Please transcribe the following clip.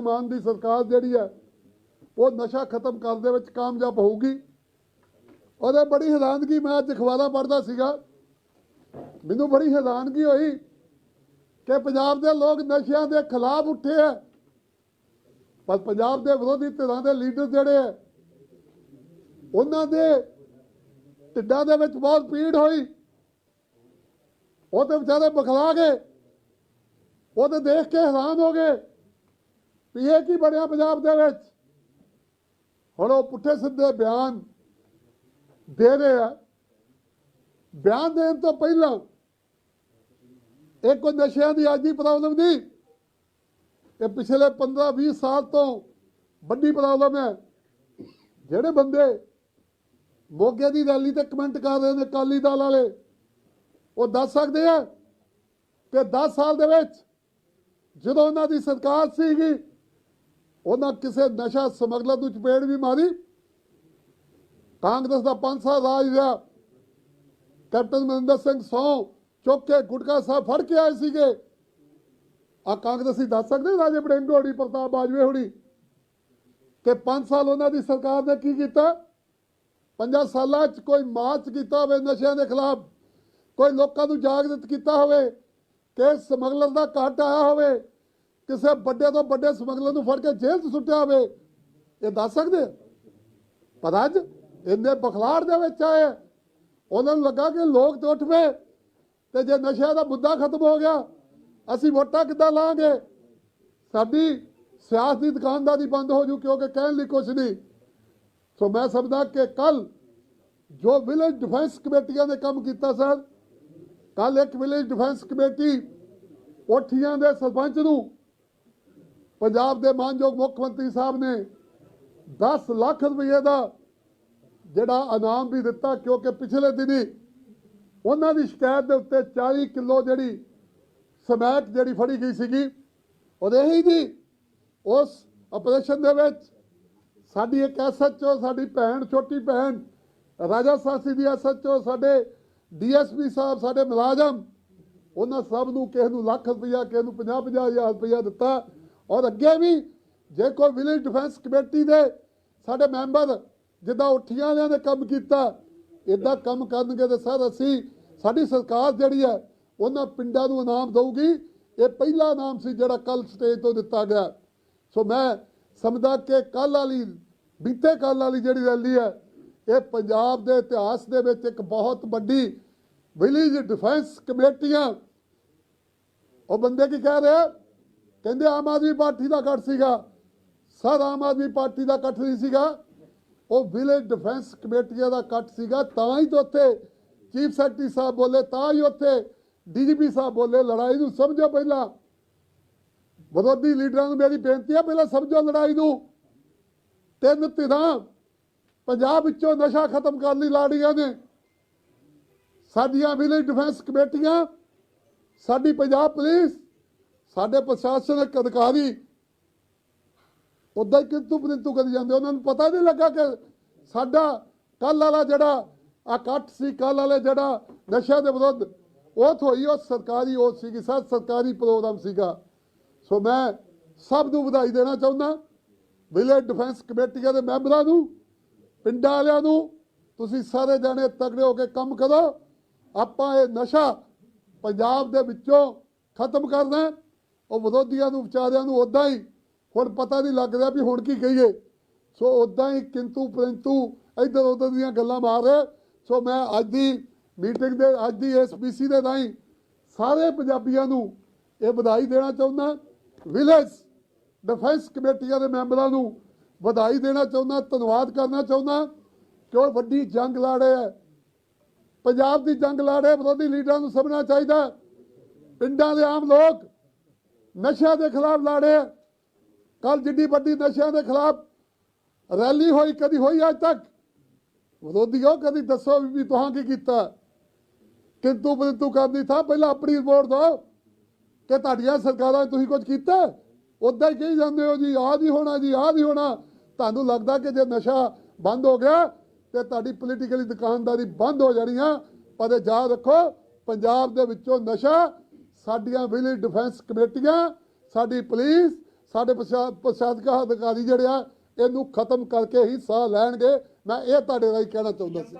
ਮਾਨ ਦੀ ਸਰਕਾਰ ਜਿਹੜੀ ਹੈ, ਉਹ ਨਸ਼ਾ ਖਤਮ ਕਰਨ ਦੇ ਵਿੱਚ ਕਾਮਯਾਬ ਹੋਊਗੀ। ਉਹਦੇ ਬੜੀ ਹੈਰਾਨਗੀ ਮੈਂ ਅੱਜ ਅਖਬਾਰਾਂ ਪੜ੍ਹਦਾ ਸੀਗਾ। ਮੈਨੂੰ ਬੜੀ ਹੈਰਾਨਗੀ ਹੋਈ ਕਿ ਪੰਜਾਬ ਦੇ ਲੋਕ ਨਸ਼ਿਆਂ ਦੇ ਖਿਲਾਫ ਉੱਠੇ ਆ ਪਰ ਪੰਜਾਬ ਦੇ ਵਿਰੋਧੀ ਧਿਰਾਂ ਦੇ ਲੀਡਰ ਜਿਹੜੇ ਆ ਉਹਨਾਂ ਦੇ ਢਿੱਡਾਂ ਦੇ ਵਿੱਚ ਬਹੁਤ ਪੀੜ ਹੋਈ। ਉਹ ਤੇ ਵਿਚਾਰੇ ਬਖਲਾ ਗਏ। ਉਹ ਤੇ ਦੇਖ ਕੇ ਹੈਰਾਨ ਹੋ ਗਏ। ਵੀ ਇਹ ਕੀ ਬਣਿਆ ਪੰਜਾਬ ਦੇ ਵਿੱਚ? ਹੁਣ ਉਹ ਪੁੱਠੇ ਸਿੱਧੇ ਬਿਆਨ ਦੇ ਰਹੇ ਆ। ਬਿਆਨ ਦੇਣ ਤੋਂ ਪਹਿਲਾਂ ਇੱਕ ਨਸ਼ਿਆਂ ਦੀ ਅੱਜ ਦੀ ਪ੍ਰੋਬਲਮ ਨਹੀਂ, ਇਹ ਪਿਛਲੇ 15-20 ਸਾਲ ਤੋਂ ਵੱਡੀ ਪ੍ਰੋਬਲਮ ਹੈ। ਜਿਹੜੇ ਬੰਦੇ ਮੋਗੇ ਦੀ ਰੈਲੀ ਤੇ ਕਮੈਂਟ ਕਰ ਰਹੇ ਨੇ ਕਾਲੀ ਦਲ ਵਾਲੇ, ਉਹ ਦੱਸ ਸਕਦੇ ਆ ਕਿ 10 ਸਾਲ ਦੇ ਵਿੱਚ ਜਦੋਂ ਉਹਨਾਂ ਦੀ ਸਰਕਾਰ ਸੀਗੀ ਉਹਨਾਂ ਕਿਸੇ ਨਸ਼ਾ ਸਮਗਲਰ ਨੂੰ ਚਪੇੜ ਵੀ ਮਾਰੀ। ਕਾਂਗਰਸ ਦਾ ਪੰਜ ਸਾਲ ਰਾਜ ਰਿਹਾ। ਕੈਪਟਨ ਮਨਿੰਦਰ ਸਿੰਘ ਸੌ ਚੁੱਕ ਕੇ ਗੁਟਕਾ ਸਾਹਿਬ ਫੜ ਕੇ ਆਏ ਸੀਗੇ। ਆ ਕਾਂਗਰਸੀ ਦੱਸ ਸਕਦੇ ਰਾਜੇ ਬੜਿੰਗ ਹੋਣੀ, ਪ੍ਰਤਾਪ ਬਾਜਵੇ ਹੋੜੀ ਕਿ 5 ਸਾਲ ਉਹਨਾਂ ਦੀ ਸਰਕਾਰ ਨੇ ਕੀ ਕੀਤਾ? ਪੰਜਾਂ ਸਾਲਾਂ 'ਚ ਕੋਈ ਮਾਰਚ ਕੀਤਾ ਹੋਵੇ ਨਸ਼ਿਆਂ ਦੇ ਖਿਲਾਫ, ਕੋਈ ਲੋਕਾਂ ਨੂੰ ਜਾਗਰਤ ਕੀਤਾ ਹੋਵੇ ਕਿ ਸਮਗਲਰ ਦਾ ਘਾਟ ਆਇਆ ਹੋਵੇ ਕਿਸੇ ਵੱਡੇ ਤੋਂ ਵੱਡੇ ਸਮਗਲਰ ਨੂੰ ਫੜ ਕੇ ਜੇਲ੍ਹ 'ਚ ਸੁੱਟਿਆ ਹੋਵੇ, ਇਹ ਦੱਸ ਸਕਦੇ ਆ? ਪਰ ਅੱਜ ਇੰਨੇ ਬਖਲਾੜ ਦੇ ਵਿੱਚ ਆਏ ਉਹਨਾਂ ਨੂੰ ਲੱਗਾ ਕਿ ਲੋਕ ਤੇ ਉੱਠ ਪਏ ਤੇ ਜੇ ਨਸ਼ਿਆਂ ਦਾ ਮੁੱਦਾ ਖਤਮ ਹੋ ਗਿਆ, ਅਸੀਂ ਵੋਟਾਂ ਕਿੱਦਾਂ ਲਾਂਗੇ? ਸਾਡੀ ਸਿਆਸਤ ਦੀ ਦੁਕਾਨਦਾਰੀ ਬੰਦ ਹੋ ਜੂ ਕਿਉਂਕਿ ਕਹਿਣ ਲਈ ਕੁਝ ਨਹੀਂ। ਸੋ ਮੈਂ ਸਮਝਦਾ ਕਿ ਕੱਲ ਜੋ ਵਿਲੇਜ ਡਿਫੈਂਸ ਕਮੇਟੀਆਂ ਨੇ ਕੰਮ ਕੀਤਾ ਸਰ, ਕੱਲ ਇੱਕ ਵਿਲੇਜ ਡਿਫੈਂਸ ਕਮੇਟੀ ਕੋਠੀਆਂ ਦੇ ਸਰਪੰਚ ਨੂੰ ਪੰਜਾਬ ਦੇ ਮਾਨਯੋਗ ਮੁੱਖ ਮੰਤਰੀ ਸਾਹਿਬ ਨੇ 10 ਲੱਖ ਰੁਪਏ ਦਾ ਜਿਹੜਾ ਇਨਾਮ ਵੀ ਦਿੱਤਾ, ਕਿਉਂਕਿ ਪਿਛਲੇ ਦਿਨੀ ਉਹਨਾਂ ਦੀ ਸ਼ਿਕਾਇਤ ਦੇ ਉੱਤੇ 40 ਕਿਲੋ ਜਿਹੜੀ ਸਮੈਕ ਜਿਹੜੀ ਫੜੀ ਗਈ ਸੀਗੀ ਉਹਦੇ ਹੀ ਜੀ। ਉਸ ਆਪਰੇਸ਼ਨ ਦੇ ਵਿੱਚ ਸਾਡੀ ਇੱਕ ਐਸਐਚਓ ਸਾਡੀ ਭੈਣ, ਛੋਟੀ ਭੈਣ, ਰਾਜਾ ਸਾਸੀ ਦੀ ਐਸਐਚਓ ਸਾਡੇ ਡੀਐਸਪੀ ਸਾਹਿਬ, ਸਾਡੇ ਮੁਲਾਜ਼ਮ, ਉਹਨਾਂ ਸਭ ਨੂੰ ਕਿਸੇ ਨੂੰ ਲੱਖ ਰੁਪਇਆ, ਕਿਸੇ ਨੂੰ 50 50 ਹਜ਼ਾਰ ਰੁਪਇਆ ਦਿੱਤਾ। ਔਰ ਅੱਗੇ ਵੀ ਜੇ ਕੋਈ ਵਿਲੇਜ ਡਿਫੈਂਸ ਕਮੇਟੀ ਦੇ ਸਾਡੇ ਮੈਂਬਰ ਜਿੱਦਾਂ ਉੱਠੀਆਂ ਵਾਲਿਆਂ ਨੇ ਕੰਮ ਕੀਤਾ ਇਦਾਂ ਕੰਮ ਕਰਨਗੇ ਤੇ ਸਰ ਅਸੀਂ, ਸਾਡੀ ਸਰਕਾਰ ਜਿਹੜੀ ਹੈ, ਉਹਨਾਂ ਪਿੰਡਾਂ ਨੂੰ ਇਨਾਮ ਦਊਗੀ। ਇਹ ਪਹਿਲਾ ਇਨਾਮ ਸੀ ਜਿਹੜਾ ਕੱਲ ਸਟੇਜ ਤੋਂ ਦਿੱਤਾ ਗਿਆ। ਸੋ ਮੈਂ ਸਮਝਦਾ ਕਿ ਕੱਲ ਵਾਲੀ, ਬੀਤੇ ਕੱਲ ਵਾਲੀ ਜਿਹੜੀ ਰੈਲੀ ਹੈ, ਇਹ ਪੰਜਾਬ ਦੇ ਇਤਿਹਾਸ ਦੇ ਵਿੱਚ ਇੱਕ ਬਹੁਤ ਵੱਡੀ ਵਿਲੇਜ ਡਿਫੈਂਸ ਕਮੇਟੀਆਂ, ਉਹ ਬੰਦੇ ਕੀ ਕਹਿ ਰਹੇ ਕਹਿੰਦੇ ਆਮ ਆਦਮੀ ਪਾਰਟੀ ਦਾ ਇਕੱਠ ਸੀਗਾ। ਸਰ, ਆਮ ਆਦਮੀ ਪਾਰਟੀ ਦਾ ਇਕੱਠ ਨਹੀਂ ਸੀਗਾ। ਉਹ ਵਿਲੇਜ ਡਿਫੈਂਸ ਕਮੇਟੀਆਂ ਦਾ ਇਕੱਠ ਸੀਗਾ। ਤਾਂ ਹੀ ਤਾਂ ਉੱਥੇ ਚੀਫ ਸੈਕਟਰੀ ਸਾਹਿਬ ਬੋਲੇ, ਤਾਂ ਹੀ ਉੱਥੇ ਡੀਜੀਪੀ ਸਾਹਿਬ ਬੋਲੇ, ਲੜਾਈ ਨੂੰ ਸਮਝੋ ਪਹਿਲਾਂ। ਵਿਰੋਧੀ ਲੀਡਰਾਂ ਨੂੰ ਮੇਰੀ ਬੇਨਤੀ ਹੈ ਪਹਿਲਾਂ ਸਮਝੋ ਲੜਾਈ ਨੂੰ। ਤਿੰਨ ਧਿਰਾਂ ਪੰਜਾਬ ਵਿੱਚੋਂ ਨਸ਼ਾ ਖਤਮ ਕਰਨ ਲਈ ਲੜੀਆਂ ਨੇ। ਸਾਡੀਆਂ ਵਿਲੇਜ ਡਿਫੈਂਸ ਕਮੇਟੀਆਂ, ਸਾਡੀ ਪੰਜਾਬ ਪੁਲਿਸ ਸਾਡੇ ਪ੍ਰਸ਼ਾਸਨਿਕ ਅਧਿਕਾਰੀ ਉਦਾਂ ਹੀ ਕਿੰਤੂ ਪਰੰਤੂ ਕਰੀ ਜਾਂਦੇ, ਉਹਨਾਂ ਨੂੰ ਪਤਾ ਨਹੀਂ ਲੱਗਾ ਕਿ ਸਾਡਾ ਕੱਲ ਵਾਲਾ ਜਿਹੜਾ ਇਕੱਠ ਸੀ ਕੱਲ ਵਾਲੇ ਜਿਹੜਾ ਨਸ਼ਾ ਦੇ ਵਿਰੁੱਧ, ਉਹ ਹੋਈ ਉਹ ਸਰਕਾਰੀ ਉਹ ਸੀਗੀ ਸਰ ਸਰਕਾਰੀ ਪ੍ਰੋਗਰਾਮ ਸੀਗਾ। ਸੋ ਮੈਂ ਸਭ ਨੂੰ ਵਧਾਈ ਦੇਣਾ ਚਾਹੁੰਦਾ ਵਿਲੇਜ ਡਿਫੈਂਸ ਕਮੇਟੀਆਂ ਦੇ ਮੈਂਬਰਾਂ ਨੂੰ, ਪਿੰਡਾਂ ਵਾਲਿਆਂ ਨੂੰ, ਤੁਸੀਂ ਸਾਰੇ ਜਾਣੇ ਤਗੜੇ ਹੋ ਕੇ ਕੰਮ ਕਰੋ। ਆਪਾਂ ਇਹ ਨਸ਼ਾ ਪੰਜਾਬ ਦੇ ਵਿੱਚੋਂ ਖਤਮ ਕਰਨਾ ਉਹ ਵਿਰੋਧੀਆਂ ਨੂੰ, ਵਿਚਾਰਿਆਂ ਨੂੰ ਉਦਾਂ ਹੀ ਹੁਣ ਪਤਾ ਨਹੀਂ ਲੱਗ ਰਿਹਾ ਵੀ ਹੁਣ ਕੀ ਕਹੀਏ। ਸੋ ਉਦਾਂ ਹੀ ਕਿੰਤੂ ਪਰੰਤੂ ਇੱਧਰ ਉੱਧਰ ਦੀਆਂ ਗੱਲਾਂ ਮਾਰ ਰਹੇ। ਸੋ ਮੈਂ ਅੱਜ ਦੀ ਮੀਟਿੰਗ ਦੇ, ਅੱਜ ਦੀ ਐਸਪੀਸੀ ਦੇ ਰਾਹੀਂ ਸਾਰੇ ਪੰਜਾਬੀਆਂ ਨੂੰ ਇਹ ਵਧਾਈ ਦੇਣਾ ਚਾਹੁੰਦਾ। ਵਿਲੇਜ ਡਿਫੈਂਸ ਕਮੇਟੀਆਂ ਦੇ ਮੈਂਬਰਾਂ ਨੂੰ ਵਧਾਈ ਦੇਣਾ ਚਾਹੁੰਦਾ, ਧੰਨਵਾਦ ਕਰਨਾ ਚਾਹੁੰਦਾ। ਕਿ ਉਹ ਵੱਡੀ ਜੰਗ ਲੜ ਰਹੇ ਹੈ? ਪੰਜਾਬ ਦੀ ਜੰਗ ਲੜ ਰਹੇ ਵਿਰੋਧੀ ਲੀਡਰਾਂ ਨੂੰ ਸਮਝਣਾ ਚਾਹੀਦਾ। ਪਿੰਡਾਂ ਦੇ ਆਮ ਲੋਕ ਨਸ਼ਿਆਂ ਦੇ ਖਿਲਾਫ ਲੜ। ਰਹੇ ਕੱਲ ਜਿੱਡੀ ਵੱਡੀ ਨਸ਼ਿਆਂ ਦੇ ਖਿਲਾਫ ਰੈਲੀ ਹੋਈ, ਕਦੀ ਹੋਈ ਅੱਜ ਤੱਕ? ਵਿਰੋਧੀਓ ਕਦੀ ਦੱਸੋ ਵੀ ਤੁਹਾਂ ਕੀ ਕੀਤਾ? ਕਿੰਤੂ ਪਰੰਤੂ ਕਰਨੀ ਥਾ ਪਹਿਲਾਂ ਆਪਣੀ ਰਿਪੋਰਟ ਦਿਓ ਕਿ ਤੁਹਾਡੀਆਂ ਸਰਕਾਰਾਂ ਤੁਸੀਂ ਕੁਝ ਕੀਤਾ? ਉਦਾਂ ਹੀ ਕਹੀ ਜਾਂਦੇ ਹੋ ਜੀ, ਆਹ ਨਹੀਂ ਹੋਣਾ ਜੀ, ਆਹ ਨਹੀਂ ਹੋਣਾ। ਤੁਹਾਨੂੰ ਲੱਗਦਾ ਕਿ ਜੇ ਨਸ਼ਾ ਬੰਦ ਹੋ ਗਿਆ, ਤੇ ਤੁਹਾਡੀ ਪੋਲੀਟੀਕਲੀ ਦੁਕਾਨਦਾਰੀ ਬੰਦ ਹੋ ਜਾਣੀ ਆ। ਪਰ ਯਾਦ ਰੱਖੋ, ਪੰਜਾਬ ਦੇ ਵਿੱਚੋਂ ਨਸ਼ਾ ਸਾਡੀਆਂ ਵਿਲੇਜ ਡਿਫੈਂਸ ਕਮੇਟੀਆਂ, ਸਾਡੀ ਪੁਲਿਸ, ਸਾਡੇ ਪ੍ਰਸ਼ਾਸਕ ਅਧਿਕਾਰੀ ਜਿਹੜੇ ਆ, ਇਹਨੂੰ ਖਤਮ ਕਰਕੇ ਹੀ ਸਾਹ ਲੈਣਗੇ। ਮੈਂ ਇਹ ਤੁਹਾਡੇ ਰਾਹੀਂ ਕਹਿਣਾ ਚਾਹੁੰਦਾ ਸੀ।